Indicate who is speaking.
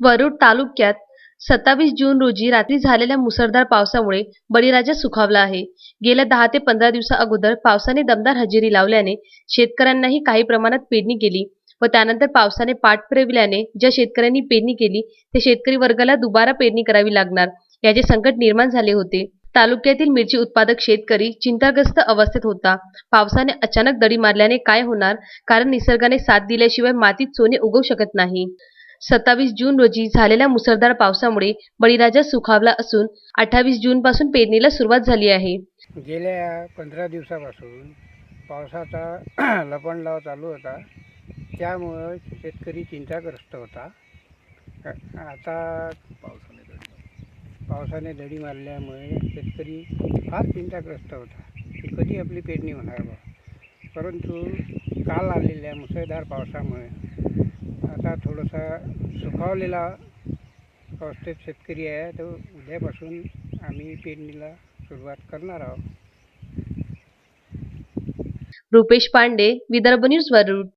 Speaker 1: वरुड तालुक्यात सत्तावीस जून रोजी रात्री झालेल्या मुसळधार पावसामुळे बळीराजा सुखावला आहे. गेल्या दहा ते पंधरा दिवसा अगोदर पावसाने दमदार हजेरी लावल्याने शेतकऱ्यांनाही काही प्रमाणात पेरणी केली व त्यानंतर पावसाने पाठ फिरविल्याने ज्या शेतकऱ्यांनी पेरणी केली त्या शेतकरी वर्गाला दुबारा पेरणी करावी लागणार याचे संकट निर्माण झाले होते. तालुक्यातील मिरची उत्पादक शेतकरी चिंताग्रस्त अवस्थेत होता. पावसाने अचानक दडी मारल्याने काय होणार? कारण निसर्गाने साथ दिल्याशिवाय मातीत सोने उगवू शकत नाही. सत्तावीस जून रोजी झालेल्या मुसळधार पावसामुळे बळीराजा सुखावला असून अठ्ठावीस जून पासून पेरणीला सुरुवात झाली आहे.
Speaker 2: गेल्या पंधरा दिवसापासून पावसाचा लपणलाव चालू होता. त्यामुळं शेतकरी चिंताग्रस्त होता. आता पावसाने पावसाने दडी मारल्यामुळे शेतकरी फार चिंताग्रस्त होता. की कधी आपली पेरणी होणार बा? परंतु काल आलेल्या मुसळधार पावसामुळे आता थोडंसा सुखावलेला अवस्थेत शेतकरी आहे तो उद्यापासून आम्ही पेरणीला सुरुवात करणार आहोत.
Speaker 1: रुपेश पांडे विदर्भ न्यूज वरून